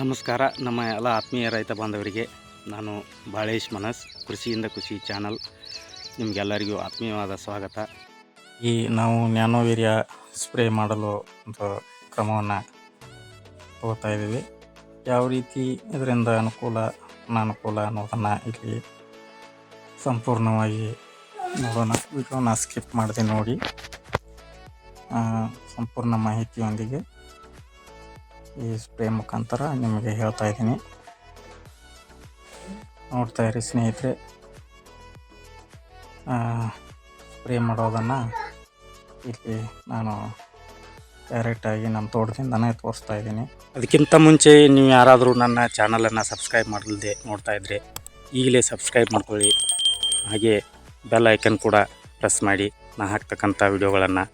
ನಮಸ್ಕಾರ, ನಮ್ಮ ಎಲ್ಲ ಆತ್ಮೀಯ ರೈತ ಬಾಂಧವರಿಗೆ. ನಾನು ಬಾಳೇಶ್ ಮನಸ್, ಕೃಷಿಯಿಂದ ಕೃಷಿ ಚಾನಲ್. ನಿಮಗೆಲ್ಲರಿಗೂ ಆತ್ಮೀಯವಾದ ಸ್ವಾಗತ. ಈ ನಾವು ನ್ಯಾನೋವೀರ್ಯ ಸ್ಪ್ರೇ ಮಾಡಲು ಒಂದು ಕ್ರಮವನ್ನು ತಗೋತಾ ಇದ್ದೀವಿ. ಯಾವ ರೀತಿ ಇದರಿಂದ ಅನುಕೂಲ, ಅನಾನುಕೂಲ ಅನ್ನೋದನ್ನು ಇಲ್ಲಿ ಸಂಪೂರ್ಣವಾಗಿ ನೋಡೋಣ. ವಿಡಿಯೋನ ಸ್ಕಿಪ್ ಮಾಡಿದೆ ನೋಡಿ. ಸಂಪೂರ್ಣ ಮಾಹಿತಿಯೊಂದಿಗೆ ಈ ಸ್ಪ್ರೇ ಮುಖಾಂತರ ನಿಮಗೆ ಹೇಳ್ತಾ ಇದ್ದೀನಿ. ನೋಡ್ತಾ ಇರಿ ಸ್ನೇಹಿತರೆ. ಸ್ಪ್ರೇ ಮಾಡೋದನ್ನು ಇಲ್ಲಿ ನಾನು ಡೈರೆಕ್ಟಾಗಿ ನಮ್ಮ ತೋಟದಿಂದನೇ ತೋರಿಸ್ತಾ ಇದ್ದೀನಿ. ಅದಕ್ಕಿಂತ ಮುಂಚೆ ನೀವು ಯಾರಾದರೂ ನನ್ನ ಚಾನಲನ್ನು ಸಬ್ಸ್ಕ್ರೈಬ್ ಮಾಡಲ್ದೆ ನೋಡ್ತಾ ಇದ್ದರೆ ಈಗಲೇ ಸಬ್ಸ್ಕ್ರೈಬ್ ಮಾಡ್ಕೊಳ್ಳಿ. ಹಾಗೆ ಬೆಲ್ ಐಕನ್ ಕೂಡ ಪ್ರೆಸ್ ಮಾಡಿ. ನಾನು ಹಾಕ್ತಕ್ಕಂಥ ವಿಡಿಯೋಗಳನ್ನು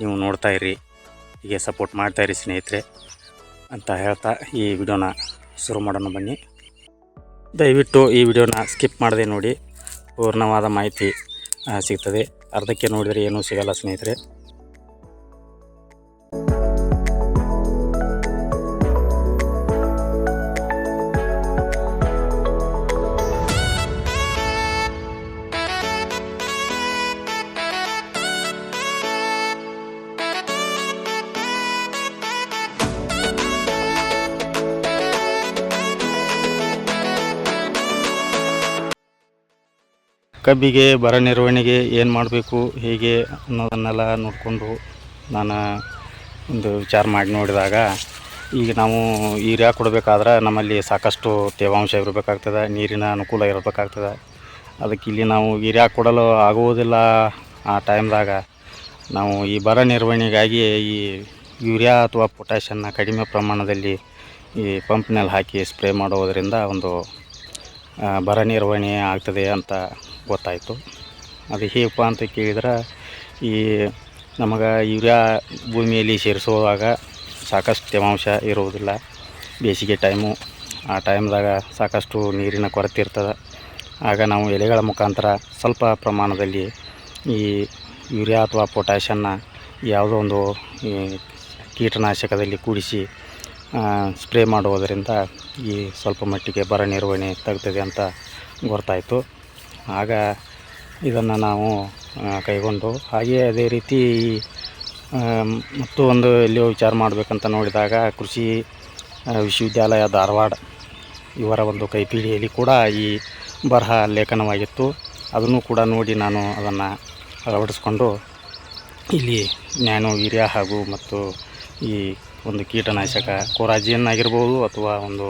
ನೀವು ನೋಡ್ತಾ ಇರಿ. ಹೀಗೆ ಸಪೋರ್ಟ್ ಮಾಡ್ತಾ ಇರಿ ಸ್ನೇಹಿತರೆ. ಅಂತ ಹೇಳ್ತಾ ಈ ವಿಡಿಯೋನ ಶುರು ಮಾಡೋಣ ಬನ್ನಿ. ದಯವಿಟ್ಟು ಈ ವಿಡಿಯೋನ ಸ್ಕಿಪ್ ಮಾಡದೆ ನೋಡಿ. ಪೂರ್ಣವಾದ ಮಾಹಿತಿ ಸಿಗ್ತದೆ. ಅರ್ಧಕ್ಕೆ ನೋಡಿದರೆ ಏನೂ ಸಿಗಲ್ಲ ಸ್ನೇಹಿತರೆ. ಕಬ್ಬಿಗೆ, ಬರ ನಿರ್ವಹಣೆಗೆ ಏನು ಮಾಡಬೇಕು, ಹೇಗೆ ಅನ್ನೋದನ್ನೆಲ್ಲ ನೋಡಿಕೊಂಡು ನಾನು ಒಂದು ವಿಚಾರ ಮಾಡಿ ನೋಡಿದಾಗ, ಈಗ ನಾವು ಯೂರಿಯಾ ಕೊಡಬೇಕಾದ್ರೆ ನಮ್ಮಲ್ಲಿ ಸಾಕಷ್ಟು ತೇವಾಂಶ ಇರಬೇಕಾಗ್ತದೆ, ನೀರಿನ ಅನುಕೂಲ ಇರಬೇಕಾಗ್ತದೆ. ಅದಕ್ಕೆ ಇಲ್ಲಿ ನಾವು ಯೂರಿಯಾ ಕೊಡಲು ಆಗುವುದಿಲ್ಲ ಆ ಟೈಮ್ದಾಗ. ನಾವು ಈ ಬರ ನಿರ್ವಹಣೆಗಾಗಿ ಈ ಯೂರಿಯಾ ಅಥವಾ ಪೊಟ್ಯಾಷನ್ನ ಕಡಿಮೆ ಪ್ರಮಾಣದಲ್ಲಿ ಈ ಪಂಪ್ನಲ್ಲಿ ಹಾಕಿ ಸ್ಪ್ರೇ ಮಾಡೋದರಿಂದ ಒಂದು ಬರ ನಿರ್ವಹಣೆ ಆಗ್ತದೆ ಅಂತ ಗೊತ್ತಾಯಿತು. ಅದು ಹೇಗಪ್ಪ ಅಂತ ಕೇಳಿದ್ರೆ, ಈ ನಮಗೆ ಯೂರಿಯಾ ಭೂಮಿಯಲ್ಲಿ ಸೇರಿಸುವಾಗ ಸಾಕಷ್ಟು ತೇವಾಂಶ ಇರುವುದಿಲ್ಲ. ಬೇಸಿಗೆ ಟೈಮು ಆ ಟೈಮ್ದಾಗ ಸಾಕಷ್ಟು ನೀರಿನ ಕೊರತೆ ಇರ್ತದೆ. ಆಗ ನಾವು ಎಲೆಗಳ ಮುಖಾಂತರ ಸ್ವಲ್ಪ ಪ್ರಮಾಣದಲ್ಲಿ ಈ ಯೂರಿಯಾ ಅಥವಾ ಪೊಟ್ಯಾಷನ್ನ ಯಾವುದೋ ಒಂದು ಕೀಟನಾಶಕದಲ್ಲಿ ಕೂಡಿಸಿ ಸ್ಪ್ರೇ ಮಾಡುವುದರಿಂದ ಈ ಸ್ವಲ್ಪ ಮಟ್ಟಿಗೆ ಬರ ನಿರ್ವಹಣೆ ತಗ್ತದೆ ಅಂತ ಗೊತ್ತಾಯಿತು. ಆಗ ಇದನ್ನು ನಾವು ಕೈಗೊಂಡು ಹಾಗೆಯೇ ಅದೇ ರೀತಿ ಮತ್ತು ಒಂದು ಎಲ್ಲಿಯೋ ವಿಚಾರ ಮಾಡಬೇಕಂತ ನೋಡಿದಾಗ ಕೃಷಿ ವಿಶ್ವವಿದ್ಯಾಲಯ ಧಾರವಾಡ ಇವರ ಒಂದು ಕೈಪಿಡಿಯಲ್ಲಿ ಕೂಡ ಈ ಬರಹ ಲೇಖನವಾಗಿತ್ತು. ಅದನ್ನು ಕೂಡ ನೋಡಿ ನಾನು ಅದನ್ನು ಅಳವಡಿಸ್ಕೊಂಡು ಇಲ್ಲಿ ನ್ಯಾನೋ ವೀರ್ಯ ಹಾಗೂ ಮತ್ತು ಈ ಒಂದು ಕೀಟನಾಶಕ ಕೊರಾಜಿಯನ್ ಆಗಿರ್ಬೋದು ಅಥವಾ ಒಂದು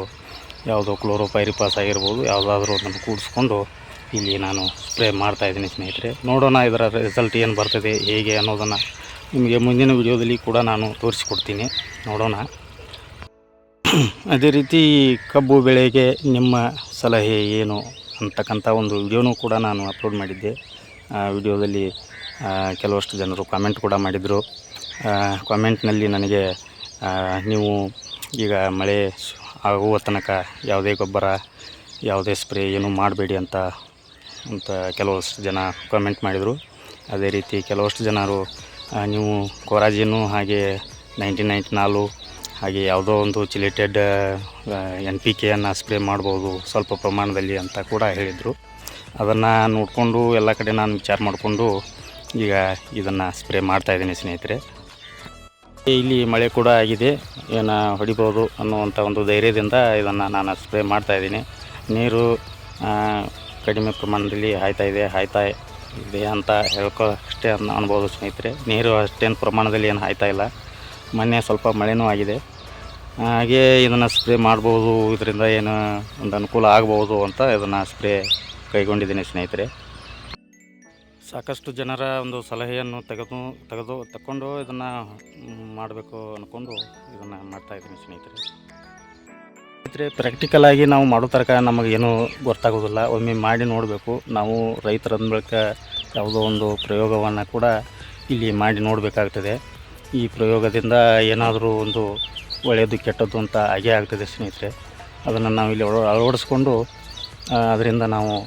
ಯಾವುದೋ ಕ್ಲೋರೋಪೈರಿಪಾಸ್ ಆಗಿರ್ಬೋದು, ಯಾವುದಾದ್ರೂ ಅದನ್ನು ಕೂಡಿಸ್ಕೊಂಡು ಇಲ್ಲಿ ನಾನು ಸ್ಪ್ರೇ ಮಾಡ್ತಾಯಿದ್ದೀನಿ ಸ್ನೇಹಿತರೆ. ನೋಡೋಣ ಇದರ ರಿಸಲ್ಟ್ ಏನು ಬರ್ತದೆ, ಹೇಗೆ ಅನ್ನೋದನ್ನು ನಿಮಗೆ ಮುಂದಿನ ವಿಡಿಯೋದಲ್ಲಿ ಕೂಡ ನಾನು ತೋರಿಸಿಕೊಡ್ತೀನಿ. ನೋಡೋಣ. ಅದೇ ರೀತಿ ಕಬ್ಬು ಬೆಳೆಗೆ ನಿಮ್ಮ ಸಲಹೆ ಏನು ಅಂತಕ್ಕಂಥ ಒಂದು ವಿಡಿಯೋನೂ ಕೂಡ ನಾನು ಅಪ್ಲೋಡ್ ಮಾಡಿದ್ದೆ. ಆ, ವಿಡಿಯೋದಲ್ಲಿ ಕೆಲವಷ್ಟು ಜನರು ಕಾಮೆಂಟ್ ಕೂಡ ಮಾಡಿದರು. ಕಾಮೆಂಟ್ನಲ್ಲಿ ನನಗೆ ನೀವು ಈಗ ಮಳೆ ಆಗುವ ತನಕ ಯಾವುದೇ ಗೊಬ್ಬರ, ಯಾವುದೇ ಸ್ಪ್ರೇ ಏನೂ ಮಾಡಬೇಡಿ ಅಂತ ಅಂತ ಕೆಲವಷ್ಟು ಜನ ಕಾಮೆಂಟ್ ಮಾಡಿದರು. ಅದೇ ರೀತಿ ಕೆಲವಷ್ಟು ಜನರು ನೀವು ಕೊರಾಜಿನು ಹಾಗೆ ನೈನ್ಟೀನ್ ನೈಂಟಿ ನಾಲು ಹಾಗೆ ಯಾವುದೋ ಒಂದು ಚಿಲೇಟೆಡ್ ಎನ್ ಪಿ ಕೆಯನ್ನು ಸ್ಪ್ರೇ ಮಾಡ್ಬೋದು ಸ್ವಲ್ಪ ಪ್ರಮಾಣದಲ್ಲಿ ಅಂತ ಕೂಡ ಹೇಳಿದರು. ಅದನ್ನು ನೋಡಿಕೊಂಡು ಎಲ್ಲ ಕಡೆ ನಾನು ವಿಚಾರ ಮಾಡಿಕೊಂಡು ಈಗ ಇದನ್ನು ಸ್ಪ್ರೇ ಮಾಡ್ತಾಯಿದ್ದೀನಿ ಸ್ನೇಹಿತರೆ. ಇಲ್ಲಿ ಮಳೆ ಕೂಡ ಆಗಿದೆ. ಏನು ಹೊಡಿಬೋದು ಅನ್ನುವಂಥ ಒಂದು ಧೈರ್ಯದಿಂದ ಇದನ್ನು ನಾನು ಸ್ಪ್ರೇ ಮಾಡ್ತಾಯಿದ್ದೀನಿ ನೀರು ಕಡಿಮೆ ಪ್ರಮಾಣದಲ್ಲಿ ಹಾಯ್ತಾ ಇದೆ ಹಾಯ್ತಾ ಇದೆ ಅಂತ ಹೇಳ್ಕೊ ಅಷ್ಟೇ ಅನ್ನ ಅನ್ಬೋದು ಸ್ನೇಹಿತರೆ. ನೀರು ಅಷ್ಟೇನು ಪ್ರಮಾಣದಲ್ಲಿ ಏನು ಹಾಯ್ತಾ ಇಲ್ಲ. ಮೊನ್ನೆ ಸ್ವಲ್ಪ ಮಳೆನೂ ಆಗಿದೆ. ಹಾಗೆ ಇದನ್ನು ಸ್ಪ್ರೇ ಮಾಡ್ಬೋದು, ಇದರಿಂದ ಏನು ಒಂದು ಅನುಕೂಲ ಆಗ್ಬೋದು ಅಂತ ಇದನ್ನು ಸ್ಪ್ರೇ ಕೈಗೊಂಡಿದ್ದೀನಿ ಸ್ನೇಹಿತರೆ. ಸಾಕಷ್ಟು ಜನರ ಒಂದು ಸಲಹೆಯನ್ನು ತೆಗೆದು ತೆಗೆದು ತಗೊಂಡು ಇದನ್ನು ಮಾಡಬೇಕು ಅಂದ್ಕೊಂಡು ಇದನ್ನು ಮಾಡ್ತಾಯಿದ್ದೀನಿ ಸ್ನೇಹಿತರೆ. ಸ್ನೇಹಿತರೆ ಪ್ರಾಕ್ಟಿಕಲ್ ಆಗಿ ನಾವು ಮಾಡೋ ತನಕ ನಮಗೇನು ಗೊತ್ತಾಗೋದಿಲ್ಲ. ಒಮ್ಮೆ ಮಾಡಿ ನೋಡಬೇಕು. ನಾವು ರೈತರ ಬಳಿಕ ಯಾವುದೋ ಒಂದು ಪ್ರಯೋಗವನ್ನು ಕೂಡ ಇಲ್ಲಿ ಮಾಡಿ ನೋಡಬೇಕಾಗ್ತದೆ. ಈ ಪ್ರಯೋಗದಿಂದ ಏನಾದರೂ ಒಂದು ಒಳ್ಳೆಯದು, ಕೆಟ್ಟದ್ದು ಅಂತ ಆಗೇ ಆಗ್ತದೆ ಸ್ನೇಹಿತರೆ. ಅದನ್ನು ನಾವು ಇಲ್ಲಿ ಅಳ- ಅಳವಡಿಸ್ಕೊಂಡು ಅದರಿಂದ ನಾವು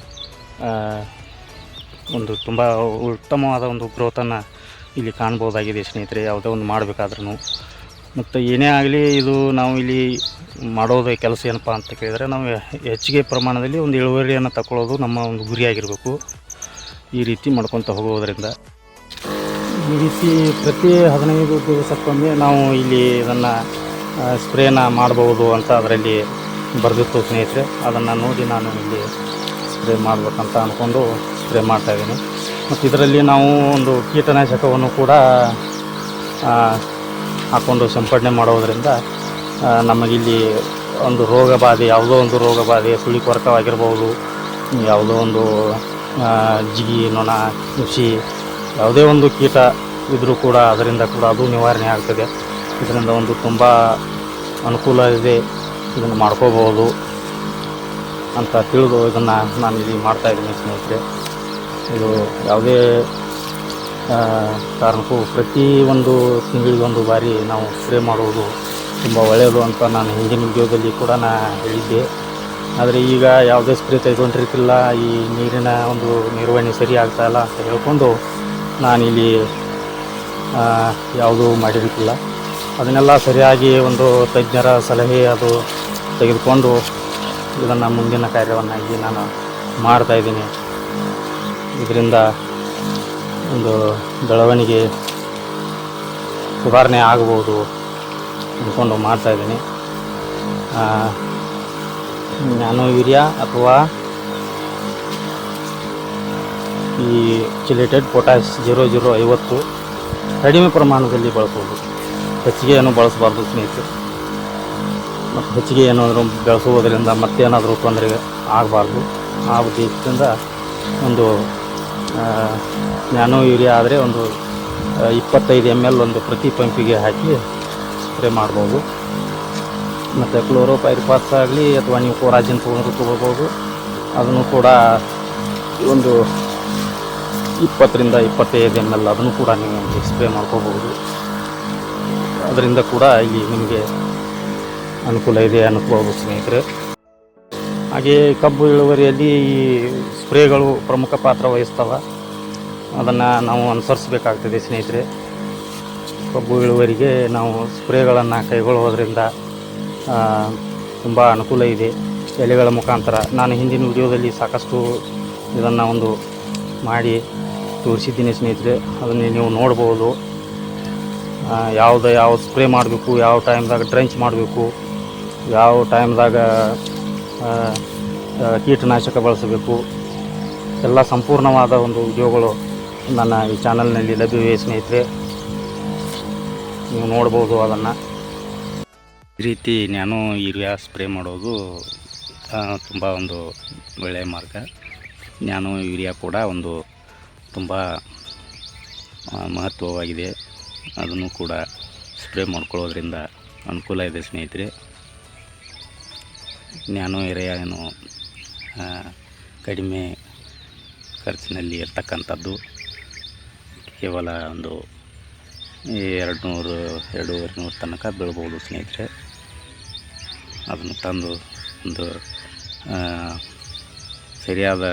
ಒಂದು ತುಂಬ ಉತ್ತಮವಾದ ಒಂದು ಗ್ರೋತನ್ನು ಇಲ್ಲಿ ಕಾಣ್ಬೋದಾಗಿದೆ ಸ್ನೇಹಿತರೆ. ಯಾವುದೇ ಒಂದು ಮಾಡಬೇಕಾದ್ರೂ ಮತ್ತು ಏನೇ ಆಗಲಿ ಇದು ನಾವು ಇಲ್ಲಿ ಮಾಡೋದು ಕೆಲಸ ಏನಪ್ಪ ಅಂತ ಕೇಳಿದರೆ ನಾವು ಹೆಚ್ಚಿಗೆ ಪ್ರಮಾಣದಲ್ಲಿ ಒಂದು ಇಳುವರಿಯನ್ನು ತಗೊಳ್ಳೋದು ನಮ್ಮ ಒಂದು ಗುರಿಯಾಗಿರಬೇಕು. ಈ ರೀತಿ ಮಾಡ್ಕೊತ ಹೋಗೋದ್ರಿಂದ. ಈ ರೀತಿ ಪ್ರತಿ ಹದಿನೈದು ದಿವಸಕ್ಕೊಮ್ಮೆ ನಾವು ಇಲ್ಲಿ ಇದನ್ನು ಸ್ಪ್ರೇನ ಮಾಡಬಹುದು ಅಂತ ಅದರಲ್ಲಿ ಬರೆದಿತ್ತು ಸ್ನೇಹಿತರೆ. ಅದನ್ನು ನೋಡಿ ನಾನು ಇಲ್ಲಿ ಸ್ಪ್ರೇ ಮಾಡಬೇಕಂತ ಅಂದ್ಕೊಂಡು ಸ್ಪ್ರೇ ಮಾಡ್ತಾಯಿದ್ದೀನಿ ಮತ್ತು ಇದರಲ್ಲಿ ನಾವು ಒಂದು ಕೀಟನಾಶಕವನ್ನು ಕೂಡ ಹಾಕ್ಕೊಂಡು ಸಿಂಪಡಣೆ ಮಾಡೋದರಿಂದ ನಮಗಿಲ್ಲಿ ಒಂದು ರೋಗ ಬಾಧೆ ಯಾವುದೋ ಒಂದು ರೋಗ ಬಾಧೆ ಸುಳಿ ಕೊರಕವಾಗಿರ್ಬೋದು ಯಾವುದೋ ಒಂದು ಜಿಗಿ, ನೊಣ, ನುಸಿ, ಯಾವುದೇ ಒಂದು ಕೀಟ ಇದ್ದರೂ ಕೂಡ ಅದರಿಂದ ಕೂಡ ಅದು ನಿವಾರಣೆ ಆಗ್ತದೆ. ಇದರಿಂದ ಒಂದು ತುಂಬ ಅನುಕೂಲ ಇದೆ. ಇದನ್ನು ಮಾಡ್ಕೋಬೋದು ಅಂತ ತಿಳಿದು ಇದನ್ನು ನಾನು ಇಲ್ಲಿ ಮಾಡ್ತಾಯಿದ್ದೀನಿ ಸ್ನೇಹಿತರೆ. ಇದು ಯಾವುದೇ ಕಾರಣಕ್ಕೂ ಪ್ರತಿ ಒಂದು ತಿಂಗಳಿಗೊಂದು ಬಾರಿ ನಾವು ಸ್ಪ್ರೇ ಮಾಡುವುದು ತುಂಬ ಒಳ್ಳೆಯದು ಅಂತ ನಾನು ಹಿಂದಿನ ಉದ್ಯೋಗದಲ್ಲಿ ಕೂಡ ನಾನು ಹೇಳಿದ್ದೆ. ಆದರೆ ಈಗ ಯಾವುದೇ ಸ್ಪ್ರೇ ತೆಗೆದುಕೊಂಡಿರ್ತಿಲ್ಲ, ಈ ನೀರಿನ ಒಂದು ನಿರ್ವಹಣೆ ಸರಿ ಆಗ್ತಾ ಇಲ್ಲ ಅಂತ ಹೇಳ್ಕೊಂಡು ನಾನಿಲ್ಲಿ ಯಾವುದೂ ಮಾಡಿರ್ತಿಲ್ಲ. ಅದನ್ನೆಲ್ಲ ಸರಿಯಾಗಿ ಒಂದು ತಜ್ಞರ ಸಲಹೆ ಅದು ತೆಗೆದುಕೊಂಡು ಇದನ್ನು ಮುಂದಿನ ಕಾರ್ಯವನ್ನಾಗಿ ನಾನು ಮಾಡ್ತಾಯಿದ್ದೀನಿ ಇದರಿಂದ ಒಂದು ಬೆಳವಣಿಗೆ ಸುಧಾರಣೆ ಆಗ್ಬೋದು ಅಂದ್ಕೊಂಡು ಮಾಡ್ತಾಯಿದ್ದೀನಿ ನಾನು ಯೂರಿಯಾ ಅಥವಾ ಈ ಚಿಲೇಟೆಡ್ ಪೊಟ್ಯಾಶ್ ಜೀರೋ ಜೀರೋ ಐವತ್ತು ಕಡಿಮೆ ಪ್ರಮಾಣದಲ್ಲಿ ಬಳಸ್ಬೋದು ಹೆಚ್ಚಿಗೆ ಏನು ಬಳಸಬಾರ್ದು ಸ್ನೇಹಿತರು. ಮತ್ತು ಹೆಚ್ಚಿಗೆ ಏನಾದರೂ ಬೆಳೆಸುವುದರಿಂದ ಮತ್ತೇನಾದರೂ ತೊಂದರೆ ಆಗಬಾರ್ದು. ಆ ಉದ್ದೇಶದಿಂದ ಒಂದು ನ್ಯಾನೋ ಯೂರಿಯಾ ಆದರೆ ಒಂದು ಇಪ್ಪತ್ತೈದು ಎಂ ಎಲ್ ಒಂದು ಪ್ರತಿ ಪಂಪಿಗೆ ಹಾಕಿ ಸ್ಪ್ರೇ ಮಾಡ್ಬೋದು. ಮತ್ತು ಕ್ಲೋರೋಪೈರಿಪಾಸ್ ಆಗಲಿ ಅಥವಾ ನೀವು ಕೋರಾಜಿನ್ ತೊಗೊಂಡು ತೊಗೋಬೋದು. ಅದನ್ನು ಕೂಡ ಒಂದು ಇಪ್ಪತ್ತರಿಂದ ಇಪ್ಪತ್ತೈದು ಎಂ ಎಲ್ ಅದನ್ನು ಕೂಡ ನೀವು ಸ್ಪ್ರೇ ಮಾಡ್ಕೋಬೋದು. ಅದರಿಂದ ಕೂಡ ಇಲ್ಲಿ ನಿಮಗೆ ಅನುಕೂಲ ಇದೆ ಅನುಕೂಲ ಸ್ನೇಹಿತರೆ. ಹಾಗೆ ಕಬ್ಬು ಇಳುವರಿಯಲ್ಲಿ ಈ ಸ್ಪ್ರೇಗಳು ಪ್ರಮುಖ ಪಾತ್ರ ವಹಿಸ್ತವೆ. ಅದನ್ನು ನಾವು ಅನುಸರಿಸಬೇಕಾಗ್ತದೆ ಸ್ನೇಹಿತರೆ. ಕಬ್ಬು ಇಳುವರಿಗೆ ನಾವು ಸ್ಪ್ರೇಗಳನ್ನು ಕೈಗೊಳ್ಳುವುದರಿಂದ ತುಂಬ ಅನುಕೂಲ ಇದೆ. ಎಲೆಗಳ ಮುಖಾಂತರ. ನಾನು ಹಿಂದಿನ ವಿಡಿಯೋದಲ್ಲಿ ಸಾಕಷ್ಟು ಇದನ್ನು ಒಂದು ಮಾಡಿ ತೋರಿಸಿದ್ದೀನಿ ಸ್ನೇಹಿತರೆ. ಅದನ್ನು ನೀವು ನೋಡ್ಬೋದು. ಯಾವುದು ಯಾವ ಸ್ಪ್ರೇ ಮಾಡಬೇಕು, ಯಾವ ಟೈಮ್ದಾಗ ಡ್ರೆಂಚ್ ಮಾಡಬೇಕು, ಯಾವ ಟೈಮ್ದಾಗ ಕೀಟನಾಶಕ ಬಳಸಬೇಕು. ಎಲ್ಲ ಸಂಪೂರ್ಣವಾದ ಒಂದು ವಿಡಿಯೋಗಳು ನನ್ನ ಈ ಚಾನಲ್ನಲ್ಲಿ ಲಭ್ಯವಿವೆ ಸ್ನೇಹಿತರೆ. ನೀವು ನೋಡ್ಬೋದು ಅದನ್ನು. ಈ ರೀತಿ ನಾನು ಯೂರಿಯಾ ಸ್ಪ್ರೇ ಮಾಡೋದು ತುಂಬ ಒಂದು ಒಳ್ಳೆಯ ಮಾರ್ಗ. ನಾನು ಯೂರಿಯಾ ಕೂಡ ಒಂದು ತುಂಬ ಮಹತ್ವವಾಗಿದೆ. ಅದನ್ನು ಕೂಡ ಸ್ಪ್ರೇ ಮಾಡ್ಕೊಳ್ಳೋದ್ರಿಂದ ಅನುಕೂಲ ಇದೆ ಸ್ನೇಹಿತರೆ. ನಾನು ಏನು ಕಡಿಮೆ ಖರ್ಚಿನಲ್ಲಿ ಇರ್ತಕ್ಕಂಥದ್ದು. ಕೇವಲ ಒಂದು ಎರಡು ನೂರು ಎರಡೂವರೆ ನೂರು ತನಕ ಬೀಳ್ಬೋದು ಸ್ನೇಹಿತರೆ. ಅದನ್ನು ತಂದು ಒಂದು ಸರಿಯಾದ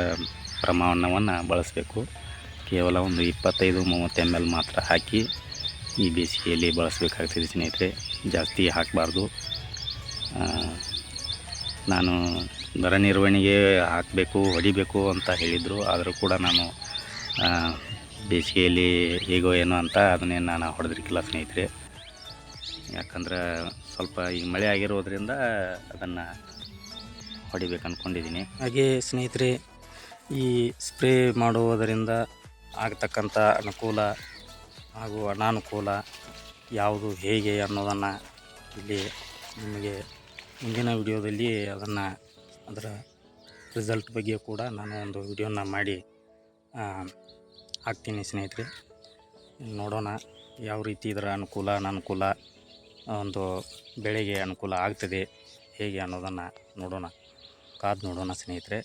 ಪ್ರಮಾಣವನ್ನು ಬಳಸಬೇಕು. ಕೇವಲ ಒಂದು ಇಪ್ಪತ್ತೈದು, ಮೂವತ್ತು ಎಂ ಎಲ್ ಮಾತ್ರ ಹಾಕಿ ಈ ಬೇಸಿಗೆಯಲ್ಲಿ ಬಳಸಬೇಕಾಗ್ತದೆ ಸ್ನೇಹಿತರೆ. ಜಾಸ್ತಿ ಹಾಕಬಾರ್ದು. ನಾನು ಬರ ನಿರ್ವಹಣೆಗೆ ಹಾಕಬೇಕು, ಹೊಡಿಬೇಕು ಅಂತ ಹೇಳಿದರು. ಆದರೂ ಕೂಡ ನಾನು ಬೇಸಿಗೆಯಲ್ಲಿ ಹೇಗೋ ಏನೋ ಅಂತ ಅದನ್ನೇ ನಾನು ಹೊಡೆದಿರ್ಕಿಲ್ಲ ಸ್ನೇಹಿತರೆ. ಯಾಕಂದ್ರೆ ಸ್ವಲ್ಪ ಈಗ ಮಳೆ ಆಗಿರೋದ್ರಿಂದ ಅದನ್ನು ಹೊಡಿಬೇಕು ಅಂದ್ಕೊಂಡಿದ್ದೀನಿ ಹಾಗೆ ಸ್ನೇಹಿತರೆ, ಈ ಸ್ಪ್ರೇ ಮಾಡುವುದರಿಂದ ಆಗತಕ್ಕಂಥ ಅನುಕೂಲ ಹಾಗೂ ಅನಾನುಕೂಲ ಯಾವುದು ಹೇಗೆ ಅನ್ನೋದನ್ನು ಇಲ್ಲಿ ನಿಮಗೆ ಮುಂದಿನ ವಿಡಿಯೋದಲ್ಲಿ ಅದನ್ನು ಅದರ ರಿಸಲ್ಟ್ ಬಗ್ಗೆ ಕೂಡ ನಾನು ಒಂದು ವಿಡಿಯೋನ ಮಾಡಿ ಹಾಕ್ತೀನಿ ಸ್ನೇಹಿತರೆ. ನೋಡೋಣ ಯಾವ ರೀತಿ ಇದರ ಅನುಕೂಲ, ಅನನುಕೂಲ, ಒಂದು ಬೆಳೆಗೆ ಅನುಕೂಲ ಆಗ್ತದೆ ಹೇಗೆ ಅನ್ನೋದನ್ನು ನೋಡೋಣ. ಕಾದು ನೋಡೋಣ ಸ್ನೇಹಿತರೆ.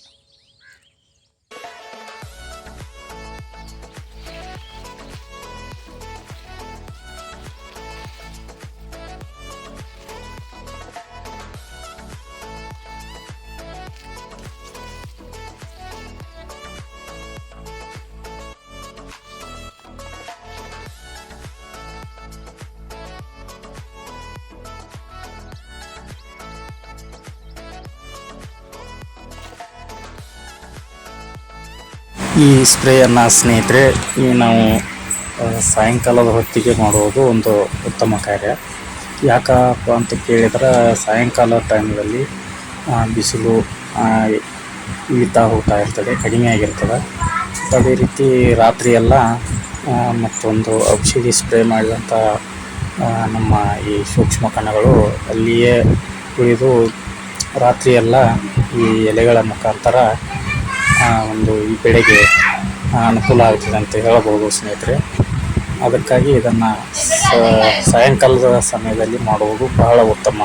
ಈ ಸ್ಪ್ರೇಯನ್ನು ಸ್ನೇಹಿತರೆ, ಈ ನಾವು ಸಾಯಂಕಾಲದ ಹೊತ್ತಿಗೆ ಮಾಡುವುದು ಒಂದು ಉತ್ತಮ ಕಾರ್ಯ. ಯಾಕಪ್ಪ ಅಂತ ಕೇಳಿದ್ರೆ, ಸಾಯಂಕಾಲ ಟೈಮ್ನಲ್ಲಿ ಬಿಸಿಲು ಇಳಿತಾ ಹೋಗ್ತಾ ಇರ್ತದೆ, ಕಡಿಮೆ ಆಗಿರ್ತದೆ. ಅದೇ ರೀತಿ ರಾತ್ರಿಯೆಲ್ಲ ಮತ್ತೊಂದು ಔಷಧಿ ಸ್ಪ್ರೇ ಮಾಡಿದಂಥ ನಮ್ಮ ಈ ಸೂಕ್ಷ್ಮ ಕಣಗಳು ಅಲ್ಲಿಯೇ ಉಳಿದು, ರಾತ್ರಿಯೆಲ್ಲ ಈ ಎಲೆಗಳ ಮುಖಾಂತರ ಒಂದು ಈ ಬೆಳೆಗೆ ಅನುಕೂಲ ಆಗ್ತದೆ ಅಂತ ಹೇಳಬಹುದು ಸ್ನೇಹಿತರೆ. ಅದಕ್ಕಾಗಿ ಇದನ್ನು ಸಾಯಂಕಾಲದ ಸಮಯದಲ್ಲಿ ಮಾಡುವುದು ಬಹಳ ಉತ್ತಮ.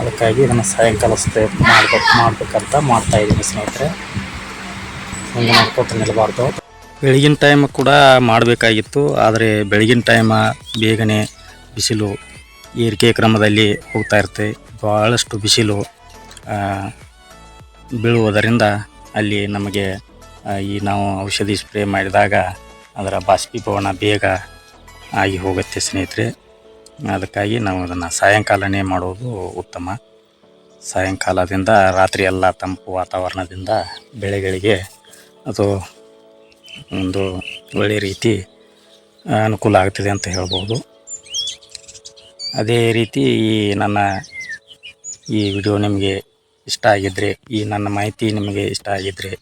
ಅದಕ್ಕಾಗಿ ಇದನ್ನು ಸಾಯಂಕಾಲ ಸ್ಪ್ರೇ ಮಾಡ್ಬೇಕು ಮಾಡಬೇಕಂತ ಮಾಡ್ತಾ ಇದ್ದೀನಿ ಸ್ನೇಹಿತರೆ. ಹಿಂಗೆ ಮಾಡ್ಕೊತ ನಿಲ್ಲಬಾರ್ದು. ಬೆಳಗಿನ ಟೈಮ್ ಕೂಡ ಮಾಡಬೇಕಾಗಿತ್ತು, ಆದರೆ ಬೆಳಗಿನ ಟೈಮ ಬೇಗನೆ ಬಿಸಿಲು ಏರಿಕೆ ಕ್ರಮದಲ್ಲಿ ಹೋಗ್ತಾ ಇರುತ್ತೆ. ಭಾಳಷ್ಟು ಬಿಸಿಲು ಬೀಳುವುದರಿಂದ ಅಲ್ಲಿ ನಮಗೆ ಈ ನಾವು ಔಷಧಿ ಸ್ಪ್ರೇ ಮಾಡಿದಾಗ ಅದರ ಬಾಷ್ಪೀಭವನ ಬೇಗ ಆಗಿ ಹೋಗುತ್ತೆ ಸ್ನೇಹಿತರೆ. ಅದಕ್ಕಾಗಿ ನಾವು ಅದನ್ನು ಸಾಯಂಕಾಲನೇ ಮಾಡೋದು ಉತ್ತಮ. ಸಾಯಂಕಾಲದಿಂದ ರಾತ್ರಿ ಎಲ್ಲ ತಂಪು ವಾತಾವರಣದಿಂದ ಬೆಳೆಗಳಿಗೆ ಅದು ಒಂದು ಒಳ್ಳೆಯ ರೀತಿ ಅನುಕೂಲ ಆಗ್ತದೆ ಅಂತ ಹೇಳ್ಬೋದು. ಅದೇ ರೀತಿ ಈ ನನ್ನ ಈ ವಿಡಿಯೋ ನಿಮಗೆ ಇಷ್ಟ ಆಗಿದ್ದರೆ ಈ ನನ್ನ ಮಾಹಿತಿ ನಿಮಗೆ ಇಷ್ಟ ಆಗಿದ್ದರೆ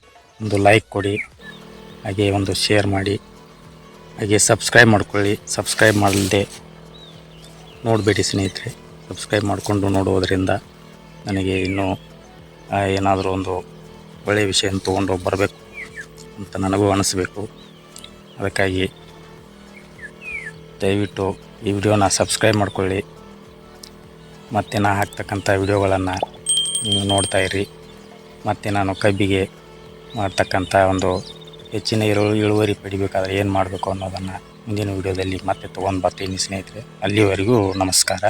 ಒಂದು ಲೈಕ್ ಕೊಡಿ, ಹಾಗೆ ಒಂದು ಶೇರ್ ಮಾಡಿ, ಹಾಗೆ ಸಬ್ಸ್ಕ್ರೈಬ್ ಮಾಡ್ಕೊಳ್ಳಿ. ಸಬ್ಸ್ಕ್ರೈಬ್ ಮಾಡಲಿದೆ ನೋಡಬೇಡಿ ಸ್ನೇಹಿತರೆ. ಸಬ್ಸ್ಕ್ರೈಬ್ ಮಾಡಿಕೊಂಡು ನೋಡುವುದರಿಂದ ನನಗೆ ಇನ್ನೂ ಏನಾದರೂ ಒಂದು ಒಳ್ಳೆಯ ವಿಷಯ ತೊಗೊಂಡು ಬರಬೇಕು ಅಂತ ನನಗೂ ಅನಿಸ್ಬೇಕು. ಅದಕ್ಕಾಗಿ ದಯವಿಟ್ಟು ಈ ವಿಡಿಯೋನ ಸಬ್ಸ್ಕ್ರೈಬ್ ಮಾಡ್ಕೊಳ್ಳಿ. ಮತ್ತು ನಾ ಹಾಕ್ತಕ್ಕಂಥ ವಿಡಿಯೋಗಳನ್ನು ನೀವು ನೋಡ್ತಾ ಇರಿ ಮತ್ತು ನಾನು ಕಬ್ಬಿಗೆ ಮಾಡ್ತಕ್ಕಂಥ ಒಂದು ಹೆಚ್ಚಿನ ಇರು ಇಳುವರಿ ಪಡಿಬೇಕಾದ್ರೆ ಏನು ಮಾಡಬೇಕು ಅನ್ನೋದನ್ನು ಮುಂದಿನ ವಿಡಿಯೋದಲ್ಲಿ ಮತ್ತೆ ತೊಗೊಂಡು ಬರ್ತೀನಿ ಸ್ನೇಹಿತರೆ. ಅಲ್ಲಿವರೆಗೂ ನಮಸ್ಕಾರ.